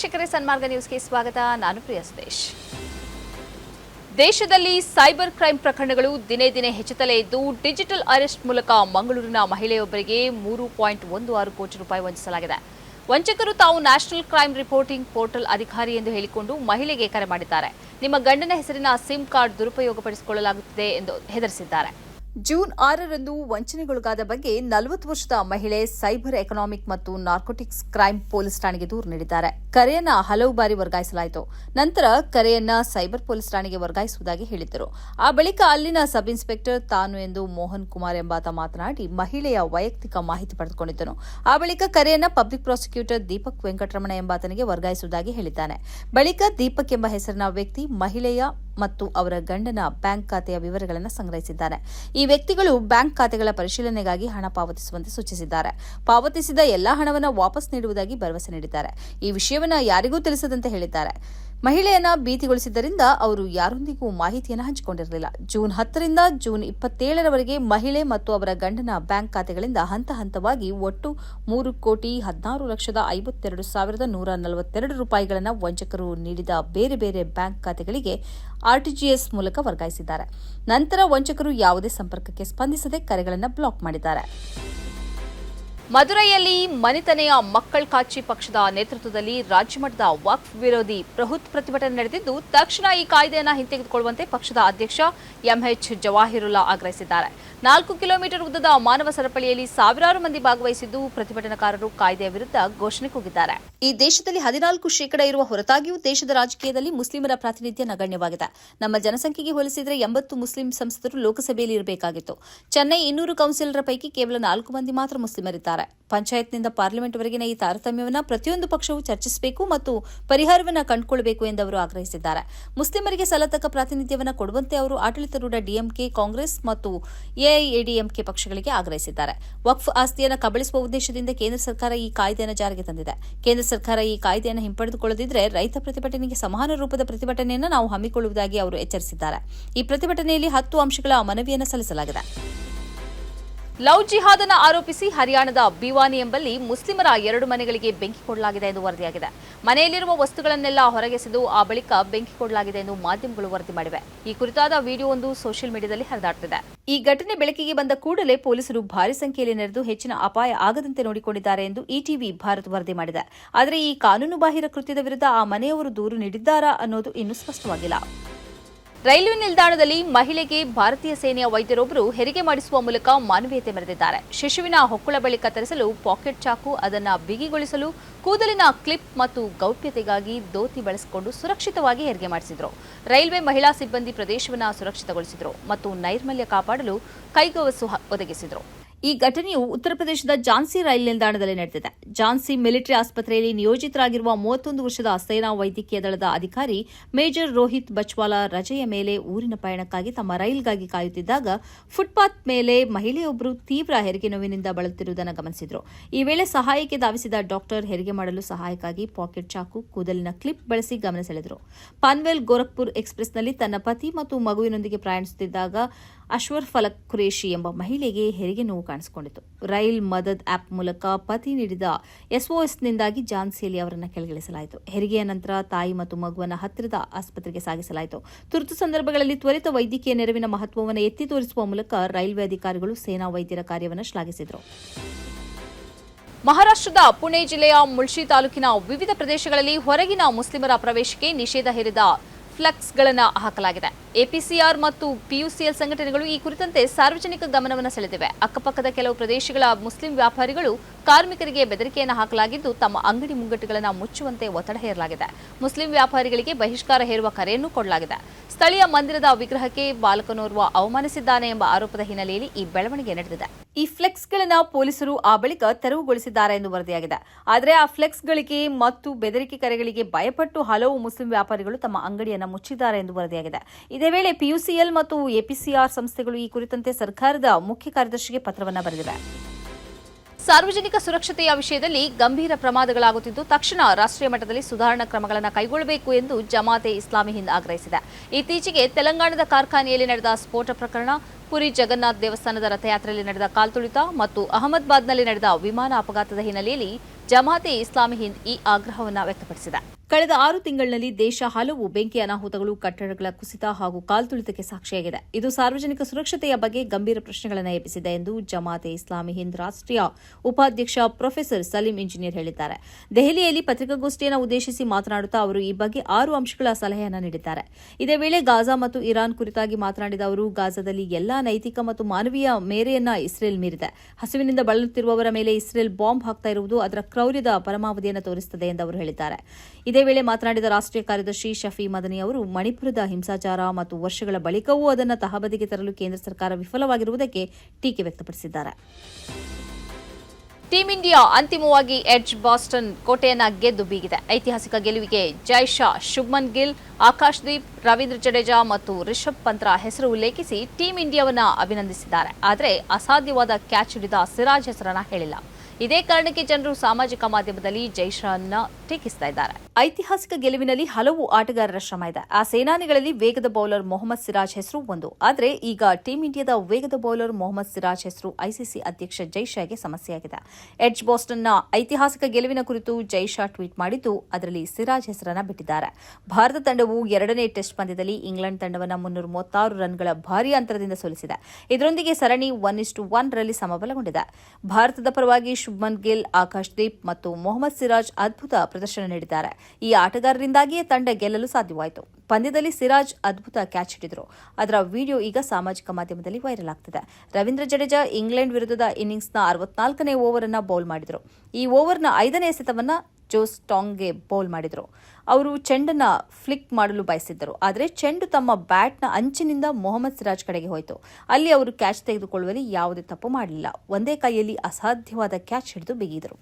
ವೀಕ್ಷಕರೇ ಸನ್ಮಾರ್ಗ ನ್ಯೂಸ್ಗೆ ಸ್ವಾಗತ. ನಾನು ಪ್ರಿಯ ಸುದೇಶ್. ದೇಶದಲ್ಲಿ ಸೈಬರ್ ಕ್ರೈಂ ಪ್ರಕರಣಗಳು ದಿನೇ ದಿನೇ ಹೆಚ್ಚುತ್ತಲೇ ಇದ್ದು, ಡಿಜಿಟಲ್ ಅರೆಸ್ಟ್ ಮೂಲಕ ಮಂಗಳೂರಿನ ಮಹಿಳೆಯೊಬ್ಬರಿಗೆ ಮೂರು ಪಾಯಿಂಟ್ ಒಂದು ಆರು ಕೋಟಿ ರೂಪಾಯಿ ವಂಚಿಸಲಾಗಿದೆ. ವಂಚಕರು ತಾವು ನ್ಯಾಷನಲ್ ಕ್ರೈಂ ರಿಪೋರ್ಟಿಂಗ್ ಪೋರ್ಟಲ್ ಅಧಿಕಾರಿ ಎಂದು ಹೇಳಿಕೊಂಡು ಮಹಿಳೆಗೆ ಕರೆ ಮಾಡಿದ್ದಾರೆ. ನಿಮ್ಮ ಗಂಡನ ಹೆಸರಿನ ಸಿಮ್ ಕಾರ್ಡ್ ದುರುಪಯೋಗಪಡಿಸಿಕೊಳ್ಳಲಾಗುತ್ತಿದೆ ಎಂದು ಹೆದರಿಸಿದ್ದಾರೆ. ಜೂನ್ ಆರರಂದು ವಂಚನೆಗೊಳಗಾದ ಬಗ್ಗೆ ನಲವತ್ತು ವರ್ಷದ ಮಹಿಳೆ ಸೈಬರ್ ಎಕನಾಮಿಕ್ ಮತ್ತು ನಾರ್ಕೋಟಿಕ್ಸ್ ಕ್ರೈಂ ಪೊಲೀಸ್ ಠಾಣೆಗೆ ದೂರು ನೀಡಿದ್ದಾರೆ. ಕರೆಯನ್ನ ಹಲವು ಬಾರಿ ವರ್ಗಾಯಿಸಲಾಯಿತು. ನಂತರ ಕರೆಯನ್ನ ಸೈಬರ್ ಪೊಲೀಸ್ ಠಾಣೆಗೆ ವರ್ಗಾಯಿಸುವುದಾಗಿ ಹೇಳಿದ್ದರು. ಆ ಬಳಿಕ ಅಲ್ಲಿನ ಸಬ್ ಇನ್ಸ್ಪೆಕ್ಟರ್ ತಾನು ಎಂದು ಮೋಹನ್ ಕುಮಾರ್ ಎಂಬಾತ ಮಾತನಾಡಿ ಮಹಿಳೆಯ ವೈಯಕ್ತಿಕ ಮಾಹಿತಿ ಪಡೆದುಕೊಂಡಿದ್ದನು. ಆ ಬಳಿಕ ಕರೆಯನ್ನ ಪಬ್ಲಿಕ್ ಪ್ರಾಸಿಕ್ಯೂಟರ್ ದೀಪಕ್ ವೆಂಕಟರಮಣ ಎಂಬಾತನಿಗೆ ವರ್ಗಾಯಿಸುವುದಾಗಿ ಹೇಳಿದ್ದಾನೆ. ಬಳಿಕ ದೀಪಕ್ ಎಂಬ ಹೆಸರಿನ ವ್ಯಕ್ತಿ ಮಹಿಳೆಯ ಮತ್ತು ಅವರ ಗಂಡನ ಬ್ಯಾಂಕ್ ಖಾತೆಯ ವಿವರಗಳನ್ನು ಸಂಗ್ರಹಿಸಿದ್ದಾರೆ. ಈ ವ್ಯಕ್ತಿಗಳು ಬ್ಯಾಂಕ್ ಖಾತೆಗಳ ಪರಿಶೀಲನೆಗಾಗಿ ಹಣ ಪಾವತಿಸುವಂತೆ ಸೂಚಿಸಿದ್ದಾರೆ. ಪಾವತಿಸಿದ ಎಲ್ಲಾ ಹಣವನ್ನು ವಾಪಸ್ ನೀಡುವುದಾಗಿ ಭರವಸೆ ನೀಡಿದ್ದಾರೆ. ಈ ವಿಷಯವನ್ನ ಯಾರಿಗೂ ತಿಳಿಸದಂತೆ ಹೇಳಿದ್ದಾರೆ. ಮಹಿಳೆಯನ್ನ ಭೀತಿಗೊಳಿಸಿದ್ದರಿಂದ ಅವರು ಯಾರೊಂದಿಗೂ ಮಾಹಿತಿಯನ್ನು ಹಂಚಿಕೊಂಡಿರಲಿಲ್ಲ. ಜೂನ್ ಹತ್ತರಿಂದ ಜೂನ್ ಇಪ್ಪತ್ತೇಳರವರೆಗೆ ಮಹಿಳೆ ಮತ್ತು ಅವರ ಗಂಡನ ಬ್ಯಾಂಕ್ ಖಾತೆಗಳಿಂದ ಹಂತ ಹಂತವಾಗಿ ಒಟ್ಟು ಮೂರು ಕೋಟಿ ಹದಿನಾರು ಲಕ್ಷದ ಐವತ್ತೆರಡು ಸಾವಿರದ ನೂರ ನಲವತ್ತೆರಡು ರೂಪಾಯಿಗಳನ್ನು ವಂಚಕರು ನೀಡಿದ ಬೇರೆ ಬೇರೆ ಬ್ಯಾಂಕ್ ಖಾತೆಗಳಿಗೆ ಆರ್ಟಿಜಿಎಸ್ ಮೂಲಕ ವರ್ಗಾಯಿಸಿದ್ದಾರೆ. ನಂತರ ವಂಚಕರು ಯಾವುದೇ ಸಂಪರ್ಕಕ್ಕೆ ಸ್ಪಂದಿಸದೆ ಕರೆಗಳನ್ನು ಬ್ಲಾಕ್ ಮಾಡಿದ್ದಾರೆ. ಮದುರೈಯಲ್ಲಿ ಮನೆತನೆಯ ಮಕ್ಕಳ ಕಾಚಿ ಪಕ್ಷದ ನೇತೃತ್ವದಲ್ಲಿ ರಾಜ್ಯಮಟ್ಟದ ವಕ್ಫ್ ವಿರೋಧಿ ಬೃಹತ್ ಪ್ರತಿಭಟನೆ ನಡೆದಿದ್ದು, ತಕ್ಷಣ ಈ ಕಾಯ್ದೆಯನ್ನು ಹಿಂತೆಗೆದುಕೊಳ್ಳುವಂತೆ ಪಕ್ಷದ ಅಧ್ಯಕ್ಷ ಎಂಎಚ್ ಜವಾಹಿರುಲ್ಲಾ ಆಗ್ರಹಿಸಿದ್ದಾರೆ. ನಾಲ್ಕು ಕಿಲೋಮೀಟರ್ ಉದ್ದದ ಮಾನವ ಸರಪಳಿಯಲ್ಲಿ ಸಾವಿರಾರು ಮಂದಿ ಭಾಗವಹಿಸಿದ್ದು, ಪ್ರತಿಭಟನಾಕಾರರು ಕಾಯ್ದೆಯ ವಿರುದ್ಧ ಘೋಷಣೆ ಕೂಗಿದ್ದಾರೆ. ಈ ದೇಶದಲ್ಲಿ ಹದಿನಾಲ್ಕು ಶೇಕಡ ಇರುವ ಹೊರತಾಗಿಯೂ ದೇಶದ ರಾಜಕೀಯದಲ್ಲಿ ಮುಸ್ಲಿಮರ ಪ್ರಾತಿನಿಧ್ಯ ನಗಣ್ಯವಾಗಿದೆ. ನಮ್ಮ ಜನಸಂಖ್ಯೆಗೆ ಹೋಲಿಸಿದರೆ ಎಂಬತ್ತು ಮುಸ್ಲಿಂ ಸಂಸದರು ಲೋಕಸಭೆಯಲ್ಲಿ ಇರಬೇಕಾಗಿತ್ತು. ಚೆನ್ನೈ ಇನ್ನೂರು ಕೌನ್ಸಿಲರ್ ಪೈಕಿ ಕೇವಲ ನಾಲ್ಕು ಮಂದಿ ಮಾತ್ರ ಮುಸ್ಲಿಮರಿದ್ದಾರೆ. ಪಂಚಾಯತ್ನಿಂದ ಪಾರ್ಲಿಮೆಂಟ್ವರೆಗಿನ ಈ ತಾರತಮ್ಯವನ್ನು ಪ್ರತಿಯೊಂದು ಪಕ್ಷವೂ ಚರ್ಚಿಸಬೇಕು ಮತ್ತು ಪರಿಹಾರವನ್ನು ಕಂಡುಕೊಳ್ಳಬೇಕು ಎಂದು ಅವರು ಆಗ್ರಹಿಸಿದ್ದಾರೆ. ಮುಸ್ಲಿಮರಿಗೆ ಸಲತಕ್ಕ ಪ್ರಾತಿನಿಧ್ಯವನ್ನು ಕೊಡುವಂತೆ ಅವರು ಆಡಳಿತಾರೂಢ ಡಿಎಂಕೆ, ಕಾಂಗ್ರೆಸ್ ಮತ್ತು ಎಐಎಡಿಎಂಕೆ ಪಕ್ಷಗಳಿಗೆ ಆಗ್ರಹಿಸಿದ್ದಾರೆ. ವಕ್ಫ್ ಆಸ್ತಿಯನ್ನು ಕಬಳಿಸುವ ಉದ್ದೇಶದಿಂದ ಕೇಂದ್ರ ಸರ್ಕಾರ ಈ ಕಾಯ್ದೆಯನ್ನು ಜಾರಿಗೆ ತಂದಿದೆ. ಕೇಂದ್ರ ಸರ್ಕಾರ ಈ ಕಾಯ್ದೆಯನ್ನು ಹಿಂಪಡೆದುಕೊಳ್ಳದಿದ್ದರೆ ರೈತ ಪ್ರತಿಭಟನೆಗೆ ಸಮಾನ ರೂಪದ ಪ್ರತಿಭಟನೆಯನ್ನು ನಾವು ಹಮ್ಮಿಕೊಳ್ಳುವುದಾಗಿ ಅವರು ಎಚ್ಚರಿಸಿದ್ದಾರೆ. ಈ ಪ್ರತಿಭಟನೆಯಲ್ಲಿ ಹತ್ತು ಅಂಶಗಳ ಮನವಿಯನ್ನು ಸಲ್ಲಿಸಲಾಗಿದೆ. ಲವ್ ಜಿಹಾದನ ಆರೋಪಿಸಿ ಹರಿಯಾಣದ ಬಿವಾನಿ ಎಂಬಲ್ಲಿ ಮುಸ್ಲಿಮರ ಎರಡು ಮನೆಗಳಿಗೆ ಬೆಂಕಿ ಕೊಡಲಾಗಿದೆ ಎಂದು ವರದಿಯಾಗಿದೆ. ಮನೆಯಲ್ಲಿರುವ ವಸ್ತುಗಳನ್ನೆಲ್ಲ ಹೊರಗೆಸೆದು ಆ ಬಳಿಕ ಬೆಂಕಿ ಕೊಡಲಾಗಿದೆ ಎಂದು ಮಾಧ್ಯಮಗಳು ವರದಿ ಮಾಡಿವೆ. ಈ ಕುರಿತಾದ ವಿಡಿಯೋ ಒಂದು ಸೋಷಿಯಲ್ ಮೀಡಿಯಾದಲ್ಲಿ ಹರಿದಾಡುತ್ತಿದೆ ಈ ಘಟನೆ ಬೆಳಕಿಗೆ ಬಂದ ಕೂಡಲೇ ಪೊಲೀಸರು ಭಾರಿ ಸಂಖ್ಯೆಯಲ್ಲಿ ನೆರೆದು ಹೆಚ್ಚಿನ ಅಪಾಯ ಆಗದಂತೆ ನೋಡಿಕೊಂಡಿದ್ದಾರೆ ಎಂದು ಇಟಿವಿ ಭಾರತ್ ವರದಿ ಮಾಡಿದೆ. ಆದರೆ ಈ ಕಾನೂನುಬಾಹಿರ ಕೃತ್ಯದ ವಿರುದ್ಧ ಆ ಮನೆಯವರು ದೂರು ನೀಡಿದ್ದಾರಾ ಅನ್ನೋದು ಇನ್ನೂ ಸ್ಪಷ್ಟವಾಗಿಲ್ಲ. ರೈಲ್ವೆ ನಿಲ್ದಾಣದಲ್ಲಿ ಮಹಿಳೆಗೆ ಭಾರತೀಯ ಸೇನೆಯ ವೈದ್ಯರೊಬ್ಬರು ಹೆರಿಗೆ ಮಾಡಿಸುವ ಮೂಲಕ ಮಾನವೀಯತೆ ಮೆರೆದಿದ್ದಾರೆ. ಶಿಶುವಿನ ಹೊಕ್ಕುಳ ಬಳಿ ಕತ್ತರಿಸಲು ಪಾಕೆಟ್ ಚಾಕು, ಅದನ್ನು ಬಿಗಿಗೊಳಿಸಲು ಕೂದಲಿನ ಕ್ಲಿಪ್ ಮತ್ತು ಗೌಪ್ಯತೆಗಾಗಿ ದೋತಿ ಬಳಸಿಕೊಂಡು ಸುರಕ್ಷಿತವಾಗಿ ಹೆರಿಗೆ ಮಾಡಿಸಿದರು. ರೈಲ್ವೆ ಮಹಿಳಾ ಸಿಬ್ಬಂದಿ ಪ್ರದೇಶವನ್ನು ಸುರಕ್ಷಿತಗೊಳಿಸಿದರು ಮತ್ತು ನೈರ್ಮಲ್ಯ ಕಾಪಾಡಲು ಕೈಗವಸು ಒದಗಿಸಿದರು. ಈ ಘಟನೆಯು ಉತ್ತರ ಪ್ರದೇಶದ ಝಾನ್ಸಿ ರೈಲು ನಿಲ್ದಾಣದಲ್ಲಿ ನಡೆದಿದೆ. ಝಾನ್ಸಿ ಮಿಲಿಟರಿ ಆಸ್ಪತ್ರೆಯಲ್ಲಿ ನಿಯೋಜಿತರಾಗಿರುವ ಮೂವತ್ತೊಂದು ವರ್ಷದ ಸೇನಾ ವೈದ್ಯಕೀಯ ದಳದ ಅಧಿಕಾರಿ ಮೇಜರ್ ರೋಹಿತ್ ಬಚ್ವಾಲಾ ರಜೆಯ ಮೇಲೆ ಊರಿನ ಪಯಣಕ್ಕಾಗಿ ತಮ್ಮ ರೈಲ್ಗಾಗಿ ಕಾಯುತ್ತಿದ್ದಾಗ ಫುಟ್ಪಾತ್ ಮೇಲೆ ಮಹಿಳೆಯೊಬ್ಬರು ತೀವ್ರ ಹೆರಿಗೆ ನೋವಿನಿಂದ ಬಳಲುತ್ತಿರುವುದನ್ನು ಗಮನಿಸಿದರು. ಈ ವೇಳೆ ಸಹಾಯಕ್ಕೆ ಧಾವಿಸಿದ ಡಾಕ್ಟರ್ ಹೆರಿಗೆ ಮಾಡಲು ಸಹಾಯಕ್ಕಾಗಿ ಪಾಕೆಟ್ ಚಾಕು, ಕೂದಲಿನ ಕ್ಲಿಪ್ ಬಳಸಿ ಗಮನ ಸೆಳೆದರು. ಪನ್ವೆಲ್ ಗೋರಖ್ಪುರ್ ಎಕ್ಸ್ಪ್ರೆಸ್ನಲ್ಲಿ ತನ್ನ ಪತಿ ಮತ್ತು ಮಗುವಿನೊಂದಿಗೆ ಪ್ರಯಾಣಿಸುತ್ತಿದ್ದಾಗ ಅಶ್ವರ್ ಫಲಕ್ ಖುರೇಶಿ ಎಂಬ ಮಹಿಳೆಗೆ ಹೆರಿಗೆ ನೋವು ಕಾಣಿಸಿಕೊಂಡಿತು ರೈಲ್ ಮದದ್ ಆಪ್ ಮೂಲಕ ಪತಿ ನೀಡಿದ ಎಸ್ಒಎಸ್ನಿಂದಾಗಿ ಜಾನ್ಸಿಯಲ್ಲಿ ಅವರನ್ನು ಕೆಳಗಿಳಿಸಲಾಯಿತು. ಹೆರಿಗೆಯ ನಂತರ ತಾಯಿ ಮತ್ತು ಮಗುವನ್ನು ಹತ್ತಿರದ ಆಸ್ಪತ್ರೆಗೆ ಸಾಗಿಸಲಾಯಿತು. ತುರ್ತು ಸಂದರ್ಭಗಳಲ್ಲಿ ತ್ವರಿತ ವೈದ್ಯಕೀಯ ನೆರವಿನ ಮಹತ್ವವನ್ನು ಎತ್ತಿ ತೋರಿಸುವ ಮೂಲಕ ರೈಲ್ವೆ ಅಧಿಕಾರಿಗಳು ಸೇನಾ ವೈದ್ಯರ ಕಾರ್ಯವನ್ನು ಶ್ಲಾಘಿಸಿದರು. ಮಹಾರಾಷ್ಟ್ರದ ಪುಣೆ ಜಿಲ್ಲೆಯ ಮುಳ್ಶಿ ತಾಲೂಕಿನ ವಿವಿಧ ಪ್ರದೇಶಗಳಲ್ಲಿ ಹೊರಗಿನ ಮುಸ್ಲಿಮರ ಪ್ರವೇಶಕ್ಕೆ ನಿಷೇಧ ಹೇರಿದ ಫ್ಲೆಕ್ಸ್ಗಳನ್ನು ಹಾಕಲಾಗಿದೆ. ಎಪಿಸಿಆರ್ ಮತ್ತು ಪಿಯುಸಿಎಲ್ ಸಂಘಟನೆಗಳು ಈ ಕುರಿತಂತೆ ಸಾರ್ವಜನಿಕ ಗಮನವನ್ನು ಸೆಳೆದಿವೆ. ಅಕ್ಕಪಕ್ಕದ ಕೆಲವು ಪ್ರದೇಶಗಳ ಮುಸ್ಲಿಂ ವ್ಯಾಪಾರಿಗಳು ಕಾರ್ಮಿಕರಿಗೆ ಬೆದರಿಕೆಯನ್ನು ಹಾಕಲಾಗಿದ್ದು, ತಮ್ಮ ಅಂಗಡಿ ಮುಂಗಟ್ಟುಗಳನ್ನು ಮುಚ್ಚುವಂತೆ ಒತ್ತಡ ಹೇರಲಾಗಿದೆ. ಮುಸ್ಲಿಂ ವ್ಯಾಪಾರಿಗಳಿಗೆ ಬಹಿಷ್ಕಾರ ಹೇರುವ ಕರೆಯನ್ನು ಕೊಡಲಾಗಿದೆ. ಸ್ಥಳೀಯ ಮಂದಿರದ ವಿಗ್ರಹಕ್ಕೆ ಬಾಲಕನೋರ್ವ ಅವಮಾನಿಸಿದ್ದಾನೆ ಎಂಬ ಆರೋಪದ ಹಿನ್ನೆಲೆಯಲ್ಲಿ ಈ ಬೆಳವಣಿಗೆ ನಡೆದಿದೆ. ಈ ಫ್ಲೆಕ್ಸ್ಗಳನ್ನು ಪೊಲೀಸರು ಆ ಬಳಿಕ ತೆರವುಗೊಳಿಸಿದ್ದಾರೆ ಎಂದು ವರದಿಯಾಗಿದೆ. ಆದರೆ ಆ ಫ್ಲೆಕ್ಸ್ಗಳಿಗೆ ಮತ್ತು ಬೆದರಿಕೆ ಕರೆಗಳಿಗೆ ಭಯಪಟ್ಟು ಹಲವು ಮುಸ್ಲಿಂ ವ್ಯಾಪಾರಿಗಳು ತಮ್ಮ ಅಂಗಡಿಯನ್ನು ಮುಚ್ಚಿದ್ದಾರೆ ಎಂದು ವರದಿಯಾಗಿದೆ. ಇದೇ ವೇಳೆ ಪಿಯುಸಿಎಲ್ ಮತ್ತು ಎಪಿಸಿಆರ್ ಸಂಸ್ಥೆಗಳು ಈ ಕುರಿತಂತೆ ಸರ್ಕಾರದ ಮುಖ್ಯ ಕಾರ್ಯದರ್ಶಿಗೆ ಪತ್ರವನ್ನು ಬರೆದಿವೆ. ಸಾರ್ವಜನಿಕ ಸುರಕ್ಷತೆಯ ವಿಷಯದಲ್ಲಿ ಗಂಭೀರ ಪ್ರಮಾದಗಳಾಗುತ್ತಿದ್ದು, ತಕ್ಷಣ ರಾಷ್ಟ್ರೀಯ ಮಟ್ಟದಲ್ಲಿ ಸುಧಾರಣಾ ಕ್ರಮಗಳನ್ನು ಕೈಗೊಳ್ಳಬೇಕು ಎಂದು ಜಮಾತೆ ಇಸ್ಲಾಮಿ ಹಿಂದ್ ಆಗ್ರಹಿಸಿದೆ. ಇತ್ತೀಚೆಗೆ ತೆಲಂಗಾಣದ ಕಾರ್ಖಾನೆಯಲ್ಲಿ ನಡೆದ ಸ್ಫೋಟ ಪ್ರಕರಣ, ಪುರಿ ಜಗನ್ನಾಥ್ ದೇವಸ್ಥಾನದ ರಥಯಾತ್ರೆಯಲ್ಲಿ ನಡೆದ ಕಾಲ್ತುಳಿತ ಮತ್ತು ಅಹಮದಾಬಾದ್ನಲ್ಲಿ ನಡೆದ ವಿಮಾನ ಅಪಘಾತದ ಹಿನ್ನೆಲೆಯಲ್ಲಿ ಜಮಾತೆ ಇಸ್ಲಾಮಿ ಹಿಂದ್ ಈ ಆಗ್ರಹವನ್ನು ವ್ಯಕ್ತಪಡಿಸಿದೆ. ಕಳೆದ ಆರು ತಿಂಗಳಲ್ಲಿ ದೇಶ ಹಲವು ಬೆಂಕಿ ಅನಾಹುತಗಳು, ಕಟ್ಟಡಗಳ ಕುಸಿತ ಹಾಗೂ ಕಾಲ್ತುಳಿತಕ್ಕೆ ಸಾಕ್ಷಿಯಾಗಿದೆ. ಇದು ಸಾರ್ವಜನಿಕ ಸುರಕ್ಷತೆಯ ಬಗ್ಗೆ ಗಂಭೀರ ಪ್ರಶ್ನೆಗಳನ್ನು ಎಬ್ಬಿಸಿದೆ ಎಂದು ಜಮಾತೆ ಇಸ್ಲಾಮಿ ಹಿಂದ್ ರಾಷ್ಟ್ರೀಯ ಉಪಾಧ್ಯಕ್ಷ ಪ್ರೊಫೆಸರ್ ಸಲೀಂ ಇಂಜಿನಿಯರ್ ಹೇಳಿದ್ದಾರೆ. ದೆಹಲಿಯಲ್ಲಿ ಪತ್ರಿಕಾಗೋಷ್ಠಿಯನ್ನು ಉದ್ದೇಶಿಸಿ ಮಾತನಾಡುತ್ತಾ ಅವರು ಈ ಬಗ್ಗೆ ಆರು ಅಂಶಗಳ ಸಲಹೆಯನ್ನು ನೀಡಿದ್ದಾರೆ. ಇದೇ ವೇಳೆ ಗಾಜಾ ಮತ್ತು ಇರಾನ್ ಕುರಿತಾಗಿ ಮಾತನಾಡಿದ ಅವರು, ಗಾಜಾದಲ್ಲಿ ಎಲ್ಲಾ ನೈತಿಕ ಮತ್ತು ಮಾನವೀಯ ಮೇರೆಯನ್ನ ಇಸ್ರೇಲ್ ಮೀರಿದೆ. ಹಸಿವಿನಿಂದ ಬಳಲುತ್ತಿರುವವರ ಮೇಲೆ ಇಸ್ರೇಲ್ ಬಾಂಬ್ ಹಾಕ್ತಾ ಇರುವುದು ಅದರ ಕ್ರೌರ್ಯದ ಪರಮಾವಧಿಯನ್ನು ತೋರಿಸುತ್ತದೆ ಎಂದು ಅವರು ಹೇಳಿದ್ದಾರೆ. ಇದೇ ವೇಳೆ ಮಾತನಾಡಿದ ರಾಷ್ಟ್ರೀಯ ಕಾರ್ಯದರ್ಶಿ ಶಫಿ ಮದನಿ ಅವರು, ಮಣಿಪುರದ ಹಿಂಸಾಚಾರ ಮತ್ತು ವರ್ಷಗಳ ಬಳಿಕವೂ ಅದನ್ನು ತಹಬದಿಗೆ ತರಲು ಕೇಂದ್ರ ಸರ್ಕಾರ ವಿಫಲವಾಗಿರುವುದಕ್ಕೆ ಟೀಕೆ ವ್ಯಕ್ತಪಡಿಸಿದ್ದಾರೆ. ಟೀಂ ಇಂಡಿಯಾ ಅಂತಿಮವಾಗಿ ಎಡ್ಜ್ ಬಾಸ್ಟನ್ ಕೋಟೆಯನ್ನ ಗೆದ್ದು ಬೀಗಿದೆ. ಐತಿಹಾಸಿಕ ಗೆಲುವಿಗೆ ಜೈ ಶಾ ಶುಭ್ಮನ್ ಗಿಲ್ ಆಕಾಶ್ ದೀಪ್ ರವೀಂದ್ರ ಜಡೇಜಾ ಮತ್ತು ರಿಷಬ್ ಪಂತ್ರ ಹೆಸರು ಉಲ್ಲೇಖಿಸಿ ಟೀಂ ಇಂಡಿಯಾವನ್ನ ಅಭಿನಂದಿಸಿದ್ದಾರೆ. ಆದರೆ ಅಸಾಧ್ಯವಾದ ಕ್ಯಾಚ್ ಹಿಡಿದ ಸಿರಾಜ್ ಹೆಸರನ್ನ ಹೇಳಿಲ್ಲ. ಇದೇ ಕಾರಣಕ್ಕೆ ಜನರು ಸಾಮಾಜಿಕ ಮಾಧ್ಯಮದಲ್ಲಿ ಜೈಶಾನ್ನ ಟೀಕಿಸ್ತಾ ಇದ್ದಾರೆ. ಐತಿಹಾಸಿಕ ಗೆಲುವಿನಲ್ಲಿ ಹಲವು ಆಟಗಾರರ ಶ್ರಮ ಇದೆ. ಆ ಸೇನಾನಿಗಳಲ್ಲಿ ವೇಗದ ಬೌಲರ್ ಮೊಹಮ್ಮದ್ ಸಿರಾಜ್ ಹೆಸರು ಒಂದು. ಆದರೆ ಈಗ ಟೀಂ ಇಂಡಿಯಾದ ವೇಗದ ಬೌಲರ್ ಮೊಹಮ್ಮದ್ ಸಿರಾಜ್ ಹೆಸರು ಐಸಿಸಿ ಅಧ್ಯಕ್ಷ ಜೈಶಾಗೆ ಸಮಸ್ಯೆಯಾಗಿದೆ. ಎಡ್ಜ್ ಬಾಸ್ಟನ್ನ ಐತಿಹಾಸಿಕ ಗೆಲುವಿನ ಕುರಿತು ಜೈಶಾ ಟ್ವೀಟ್ ಮಾಡಿದ್ದು ಅದರಲ್ಲಿ ಸಿರಾಜ್ ಹೆಸರನ್ನ ಬಿಟ್ಟಿದ್ದಾರೆ. ಭಾರತ ತಂಡವು ಎರಡನೇ ಟೆಸ್ಟ್ ಪಂದ್ಯದಲ್ಲಿ ಇಂಗ್ಲೆಂಡ್ ತಂಡವನ್ನು ಮುನ್ನೂರ ಮೂವತ್ತಾರು ರನ್ಗಳ ಭಾರೀ ಅಂತರದಿಂದ ಸೋಲಿಸಿದೆ. ಇದರೊಂದಿಗೆ ಸರಣಿ ಒನ್ ಇಸ್ಟು ಒನ್ ರಲ್ಲಿ ಸಮಬಲಗೊಂಡಿದೆ. ಭಾರತದ ಪರವಾಗಿ ಶುಭ್ಮನ್ ಗಿಲ್, ಆಕಾಶ್ ದೀಪ್ ಮತ್ತು ಮೊಹಮ್ಮದ್ ಸಿರಾಜ್ ಅದ್ಭುತ ಪ್ರದರ್ಶನ ನೀಡಿದ್ದಾರೆ. ಈ ಆಟಗಾರರಿಂದಾಗಿಯೇ ತಂಡ ಗೆಲ್ಲಲು ಸಾಧ್ಯವಾಯಿತು. ಪಂದ್ಯದಲ್ಲಿ ಸಿರಾಜ್ ಅದ್ಭುತ ಕ್ಯಾಚ್ ಹಿಡಿದರು. ಅದರ ವಿಡಿಯೋ ಈಗ ಸಾಮಾಜಿಕ ಮಾಧ್ಯಮದಲ್ಲಿ ವೈರಲ್ ಆಗ್ತಿದೆ. ರವೀಂದ್ರ ಜಡೇಜಾ ಇಂಗ್ಲೆಂಡ್ ವಿರುದ್ಧದ ಇನ್ನಿಂಗ್ಸ್ನ ಅರವತ್ನಾಲ್ಕನೇ ಓವರ್ ಅನ್ನ ಬೌಲ್ ಮಾಡಿದರು. ಈ ಓವರ್ನ ಐದನೇ ಎಸೆತವನ್ನ ಜೋಸ್ ಟಾಂಗ್ಗೆ ಬೌಲ್ ಮಾಡಿದರು. ಅವರು ಚೆಂಡನ್ನ ಫ್ಲಿಕ್ ಮಾಡಲು ಬಯಸಿದ್ದರು. ಆದರೆ ಚೆಂಡು ತಮ್ಮ ಬ್ಯಾಟ್ನ ಅಂಚಿನಿಂದ ಮೊಹಮ್ಮದ್ ಸಿರಾಜ್ ಕಡೆಗೆ ಹೋಯಿತು. ಅಲ್ಲಿ ಅವರು ಕ್ಯಾಚ್ ತೆಗೆದುಕೊಳ್ಳುವಲ್ಲಿ ಯಾವುದೇ ತಪ್ಪು ಮಾಡಲಿಲ್ಲ. ಒಂದೇ ಕೈಯಲ್ಲಿ ಅಸಾಧ್ಯವಾದ ಕ್ಯಾಚ್ ಹಿಡಿದು ಬಿಗಿದರು.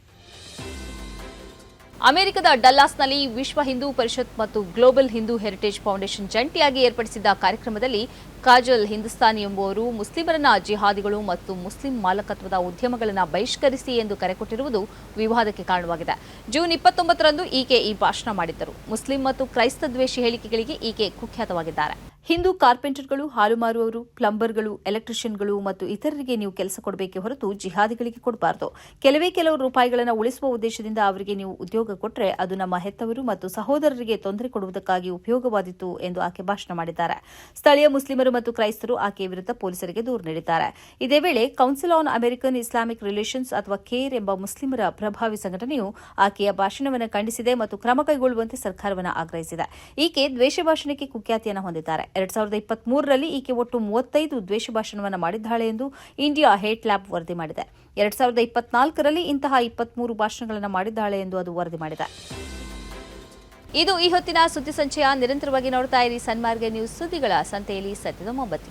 ಅಮೆರಿಕದ ಡಲ್ಲಾಸ್ನಲ್ಲಿ ವಿಶ್ವ ಹಿಂದೂ ಪರಿಷತ್ ಮತ್ತು ಗ್ಲೋಬಲ್ ಹಿಂದೂ ಹೆರಿಟೇಜ್ ಫೌಂಡೇಶನ್ ಜಂಟಿಯಾಗಿ ಏರ್ಪಡಿಸಿದ್ದ ಕಾರ್ಯಕ್ರಮದಲ್ಲಿ ಕಾಜಲ್ ಹಿಂದೂಸ್ತಾನಿ ಎಂಬುವರು ಮುಸ್ಲಿಮರನ್ನ ಜಿಹಾದಿಗಳು ಮತ್ತು ಮುಸ್ಲಿಂ ಮಾಲಕತ್ವದ ಉದ್ಯಮಗಳನ್ನು ಬಹಿಷ್ಕರಿಸಿ ಎಂದು ಕರೆ ಕೊಟ್ಟಿರುವುದು ವಿವಾದಕ್ಕೆ ಕಾರಣವಾಗಿದೆ. ಜೂನ್ ಇಪ್ಪತ್ತೊಂಬತ್ತರಂದು ಈಕೆ ಈ ಭಾಷಣ ಮಾಡಿದ್ದರು. ಮುಸ್ಲಿಂ ಮತ್ತು ಕ್ರೈಸ್ತ ದ್ವೇಷಿ ಹೇಳಿಕೆಗಳಿಗೆ ಈಕೆ ಕುಖ್ಯಾತವಾಗಿದ್ದಾರೆ. ಹಿಂದೂ ಕಾರ್ಪೆಂಟರ್ಗಳು, ಹಾಲು ಮಾರುವವರು, ಪ್ಲಂಬರ್ಗಳು, ಎಲೆಕ್ಟ್ರಿಷಿಯನ್ಗಳು ಮತ್ತು ಇತರರಿಗೆ ನೀವು ಕೆಲಸ ಕೊಡಬೇಕೆ ಹೊರತು ಜಿಹಾದಿಗಳಿಗೆ ಕೊಡಬಾರದು. ಕೆಲವೇ ಕೆಲವು ರೂಪಾಯಿಗಳನ್ನು ಉಳಿಸುವ ಉದ್ದೇಶದಿಂದ ಅವರಿಗೆ ನೀವು ಉದ್ಯೋಗ ಕೊಟ್ಟರೆ ಅದು ನಮ್ಮ ಹೆತ್ತವರು ಮತ್ತು ಸಹೋದರರಿಗೆ ತೊಂದರೆ ಕೊಡುವುದಕ್ಕಾಗಿ ಉಪಯೋಗವಾದಿತ್ತು ಎಂದು ಆಕೆ ಭಾಷಣ ಮಾಡಿದ್ದಾರೆ. ಸ್ಥಳೀಯ ಮುಸ್ಲಿಮರು ಮತ್ತು ಕ್ರೈಸ್ತರು ಆಕೆಯ ವಿರುದ್ಧ ಪೊಲೀಸರಿಗೆ ದೂರು ನೀಡಿದ್ದಾರೆ. ಇದೇ ವೇಳೆ Council on American Islamic Relations ಅಥವಾ ಕೇರ್ ಎಂಬ ಮುಸ್ಲಿಮರ ಪ್ರಭಾವಿ ಸಂಘಟನೆಯು ಆಕೆಯ ಭಾಷಣವನ್ನು ಖಂಡಿಸಿದೆ ಮತ್ತು ಕ್ರಮ ಕೈಗೊಳ್ಳುವಂತೆ ಸರ್ಕಾರವನ್ನು ಆಗ್ರಹಿಸಿದೆ. ಈಕೆ ದ್ವೇಷ ಭಾಷಣಕ್ಕೆ ಕುಖ್ಯಾತಿಯನ್ನು ಹೊಂದಿದ್ದಾರೆ. ಎರಡ್ ಸಾವಿರದ ಇಪ್ಪತ್ತ್ ಮೂರರಲ್ಲಿ ಈಕೆ ಒಟ್ಟು ಮೂವತ್ತೈದು ದ್ವೇಷ ಭಾಷಣವನ್ನು ಮಾಡಿದ್ದಾಳೆ ಎಂದು ಇಂಡಿಯಾ ಹೇಟ್ ಲ್ಯಾಬ್ ವರದಿ ಮಾಡಿದೆ. ಎರಡ್ ಸಾವಿರದ ಇಪ್ಪತ್ನಾಲ್ಕರಲ್ಲಿ ಇಂತಹ ಇಪ್ಪತ್ಮೂರು ಭಾಷಣಗಳನ್ನು ಮಾಡಿದ್ದಾಳೆ ಎಂದು ಅದು ವರದಿ ಮಾಡಿದೆ. ಇದು ಈ ಹೊತ್ತಿನ ಸುದ್ದಿ ಸಂಚಯ. ನಿರಂತರವಾಗಿ ನೋಡ್ತಾ ಇರಿ ಸನ್ಮಾರ್ಗ ನ್ಯೂಸ್ ಸುದ್ದಿಗಳ ಸಂತೆಯಲ್ಲಿ ಸತ್ಯದ ಮೊಬ್ಬತ್ತಿ